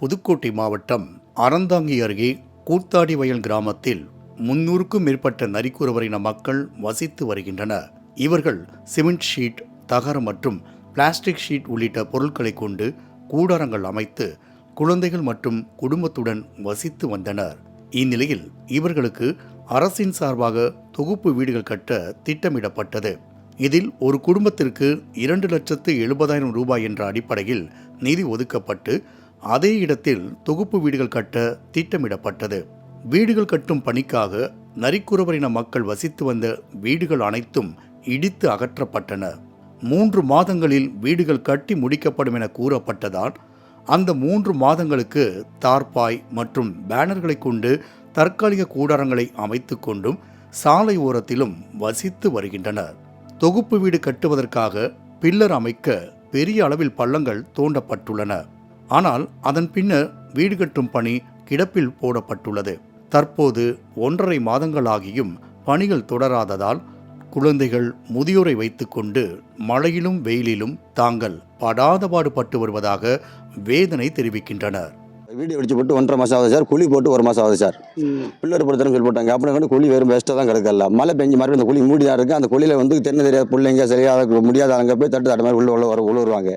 புதுக்கோட்டை மாவட்டம் அறந்தாங்கி அருகே கூத்தாடி வயல் கிராமத்தில் முன்னூறுக்கும் மேற்பட்ட நரிக்குறவரின மக்கள் வசித்து வருகின்றனர். இவர்கள் சிமெண்ட் ஷீட் தகரம் மற்றும் பிளாஸ்டிக் ஷீட் உள்ளிட்ட பொருட்களை கொண்டு கூடாரங்கள் அமைத்து குழந்தைகள் மற்றும் குடும்பத்துடன் வசித்து வந்தனர். இந்நிலையில் இவர்களுக்கு அரசின் சார்பாக தொகுப்பு வீடுகள் கட்ட திட்டமிடப்பட்டது. இதில் ஒரு குடும்பத்திற்கு இரண்டு லட்சத்து எழுபதாயிரம் ரூபாய் என்ற அடிப்படையில் நிதி ஒதுக்கப்பட்டு அதே இடத்தில் தொகுப்பு வீடுகள் கட்ட திட்டமிடப்பட்டது. வீடுகள் கட்டும் பணிக்காக நரிக்குறவரின மக்கள் வசித்து வந்த வீடுகள் அனைத்தும் இடித்து அகற்றப்பட்டன. மூன்று மாதங்களில் வீடுகள் கட்டி முடிக்கப்படும் என கூறப்பட்டதால் அந்த மூன்று மாதங்களுக்கு தார்பாய் மற்றும் பேனர்களை கொண்டு தற்காலிக கூடாரங்களை அமைத்து கொண்டும் சாலை ஓரத்திலும் வசித்து வருகின்றனர். தொகுப்பு வீடு கட்டுவதற்காக பில்லர் அமைக்க பெரிய அளவில் பள்ளங்கள் தோண்டப்பட்டுள்ளன. ஆனால் அதன் பின்னர் வீடு கட்டும் பணி கிடப்பில் போடப்பட்டுள்ளது. தற்போது ஒன்றரை மாதங்களாகியும் பணிகள் தொடராததால் குழந்தைகள் முதியோரை வைத்துக்கொண்டு மழையிலும் வெயிலிலும் தாங்கள் படாதபாடு பட்டு வருவதாக வேதனை தெரிவிக்கின்றனர். வீடியோ அடிச்சு போட்டு ஒன்றரை மாதம் ஆகுது சார். குழி போட்டு ஒரு மாதம் ஆகுது சார். பில்லர் போடுறதுன்னு சொல்லி போட்டாங்க. அப்புறம் வந்து குழி வெறும் வேஸ்ட்டாக தான் கிடக்கல மழை பெஞ்சு மறுபடியும் அந்த குழி மூடி தான் இருக்குது அந்த குழியில் வந்து தென்னை தெரியாத பிள்ளைங்க சரியாக முடியாத அங்கே போய் தட்டு தட்டு மாதிரி உள்ள உள்ள வர உழுவுருவாங்க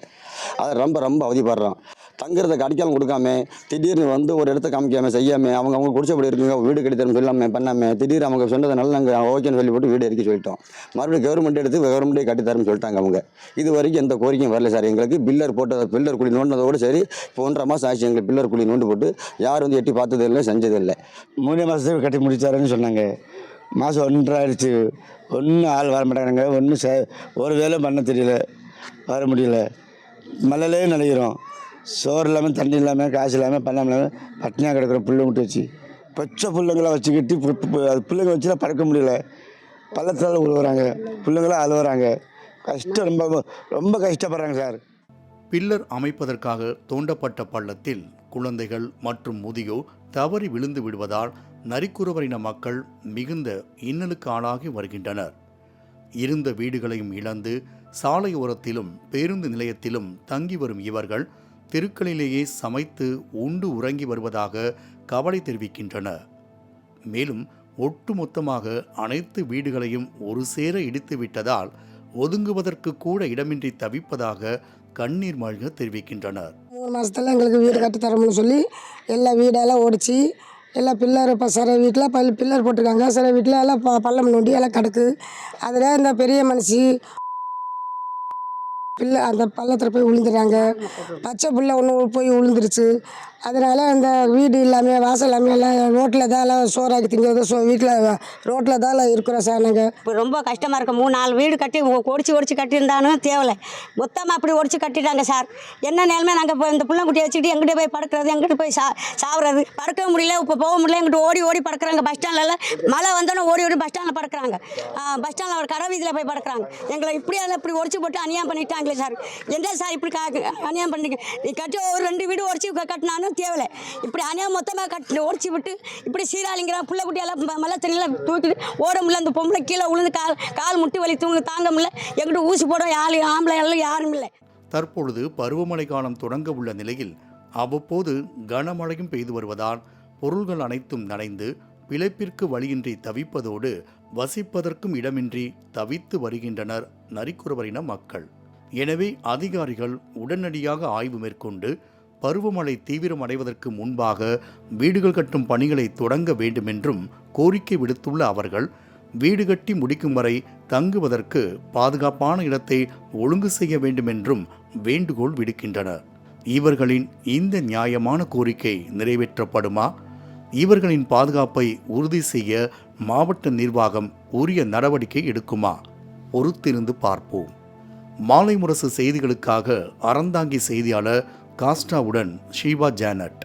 அதை ரொம்ப ரொம்ப அவதிப்படுறோம். தங்குறதுக்கு அடிக்காமல் கொடுக்காம திடீர்னு வந்து ஒரு இடத்த காமிக்காம செய்யாம அவங்க அவங்க குடிச்சபடி இருக்குங்க வீடு கட்டி சொல்லாமல் பண்ணாமல் பண்ணாம திடீர்னு அவங்க நல்லா நாங்கள் ஓகேன்னு சொல்லி போட்டு வீடு இறக்கி சொல்லிட்டோம். மறுபடியும் கவர்மெண்ட் எடுத்து கவர்மெண்ட்டே கட்டி சொல்லிட்டாங்க அவங்க. இது வரைக்கும் எந்த கோரிக்கையும் வரல சார். எங்களுக்கு பில்லர் போட்டதை பில்லர் குழி நோண்டினதோட சரி இப்போ ஒன்றரை மாதம் ஆச்சு எங்களுக்கு பில்லர் குழி நோண்டு போட்டு யார் வந்து எட்டி பார்த்தது இல்லை செஞ்சது இல்லை. மூணு மாதத்துக்கு கட்டி முடிச்சாருன்னு சொன்னாங்க. மாதம் ஒன்றரை ஆயிடுச்சு. ஒன்றும் ஆள் வர மாட்டாங்க ஒன்றும் செ ஒரு வேலை பண்ண தெரியல. வர முடியல. மழையிலே நினைக்கிறோம் சோறு இல்லாமல் தண்ணி இல்லாமல் காசு இல்லாமல் பண்ணாமல் இல்லாமல் பட்டினியாக கிடக்கிற புல்லை வச்சு பச்சை பிள்ளைங்கள வச்சுக்கிட்டு அது பிள்ளைங்க வச்சுலாம் பறக்க முடியல. பள்ளத்தால் உழுவுறாங்க பிள்ளைங்களாம் அழுவுறாங்க. கஷ்டம் ரொம்ப ரொம்ப கஷ்டப்படுறாங்க சார். பில்லர் அமைப்பதற்காக தோண்டப்பட்ட பள்ளத்தில் குழந்தைகள் மற்றும் முதியோர் தவறி விழுந்து விடுவதால் நரிக்குறவரின மக்கள் மிகுந்த இன்னலுக்கு ஆளாகி வருகின்றனர். இருந்த வீடுகளையும் இழந்து சாலையோரத்திலும் பேருந்து நிலையத்திலும் தங்கி வரும் இவர்கள் தெருக்களிலேயே சமைத்து உண்டு உறங்கி வருவதாக கவலை தெரிவிக்கின்றன. மேலும் ஒட்டுமொத்தமாக அனைத்து வீடுகளையும் ஒரு சேர இடித்து விட்டதால் ஒதுங்குவதற்கு கூட இடமின்றி தவிப்பதாக கண்ணீர் மழ்க தெரிவிக்கின்றனர். மூணு மாதத்துல எங்களுக்கு வீடு கட்டி தரணும்னு சொல்லி எல்லா வீடெல்லாம் ஓடிச்சு எல்லாம் பில்லர் இப்போ சில வீட்டில் பல் பில்லர் போட்டிருக்காங்க சில வீட்டில் எல்லாம் ப பள்ளம் நோண்டி எல்லாம் கிடக்கு. அதில் இந்த பெரிய மனுஷி பிள்ளை அந்த பள்ளத்தில் போய் விழுந்துறாங்க பச்சை புள்ள ஒன்று போய் விழுந்துருச்சு அதனால் அந்த வீடு இல்லாமல் வாசல் இல்லாமல் எல்லாம் ரோட்டில் தான் எல்லாம் சோறாக்கி திங்கிறது. ஸோ வீட்டில் ரோட்டில் தான் எல்லாம் இருக்கிறோம் சார் நாங்கள் இப்போ ரொம்ப கஷ்டமாக இருக்கு. மூணு நாலு வீடு கட்டி ஒடிச்சு ஒடிச்சு கட்டியிருந்தாலும் தேவலை. மொத்தமாக அப்படி ஒடிச்சு கட்டிட்டாங்க சார். என்ன நிலமே? நாங்கள் இப்போ இந்த பிள்ளைங்குட்டியை வச்சுக்கிட்டு எங்கிட்ட போய் படுக்கிறது எங்கிட்ட போய் சா சாவுறது. படுக்க முடியல. இப்போ போக முடியல. எங்கிட்ட ஓடி ஓடி படுக்கிறாங்க. பஸ் ஸ்டாண்டில் மழை வந்தோன்னே ஓடி ஓடி பஸ் ஸ்டாண்டில் படுக்கிறாங்க. பஸ் ஸ்டாண்டில் ஒரு கடை வீதியில் போய் படுக்கிறாங்க. எங்களை இப்படியே இப்படி ஒடிச்சு போட்டு அநியாயம் பண்ணிட்டாங்களே சார். என்ன சார் இப்படி கா அநியாயம் பண்ணிக்க நீ கட்டி ஒரு ரெண்டு வீடு ஒடிச்சு கட்டினாலும் தேவலை இப்படி அநியாயம் மொத்தமாக கட்டி ஒடிச்சு விட்டு இப்படி சீராளிங்கிறான் பிள்ளை குட்டியெல்லாம் ம- தண்ணியில் தூக்கிட்டு ஓட முடியல அந்த பொம்பளை கீழே விழுந்து கால் கால் முட்டி வலி தூங்க தாங்க முடியல. எங்கிட்ட ஊசி போட யாரு ஆம்பளை எல்லாம் யாரும் இல்லை. தற்பொழுது பருவமழை காலம் தொடங்க உள்ள நிலையில் அவ்வப்போது கனமழையும் பெய்து வருவதால் பொருள்கள் அனைத்தும் நனைந்து பிழைப்பிற்கு வழியின்றி தவிப்பதோடு வசிப்பதற்கும் இடமின்றி தவித்து வருகின்றனர் நரிக்குறவரின மக்கள். எனவே அதிகாரிகள் உடனடியாக ஆய்வு மேற்கொண்டு பருவமழை தீவிரமடைவதற்கு முன்பாக வீடுகள் கட்டும் பணிகளை தொடங்க வேண்டுமென்றும் கோரிக்கை விடுத்துள்ள அவர்கள் வீடு கட்டி முடிக்கும் வரை தங்குவதற்கு பாதுகாப்பான இடத்தை ஒழுங்கு செய்ய வேண்டுமென்றும் வேண்டுகோள் விடுக்கின்றனர். இவர்களின் இந்த நியாயமான கோரிக்கை நிறைவேற்றப்படுமா? இவர்களின் பாதுகாப்பை உறுதி செய்ய மாவட்ட நிர்வாகம் உரிய நடவடிக்கை எடுக்குமா? பொறுத்திருந்து பார்ப்போம். மாலை முரசு செய்திகளுக்காக அறந்தாங்கி செய்தியாளர் காஸ்டாவுடன் ஷீபா ஜானட்.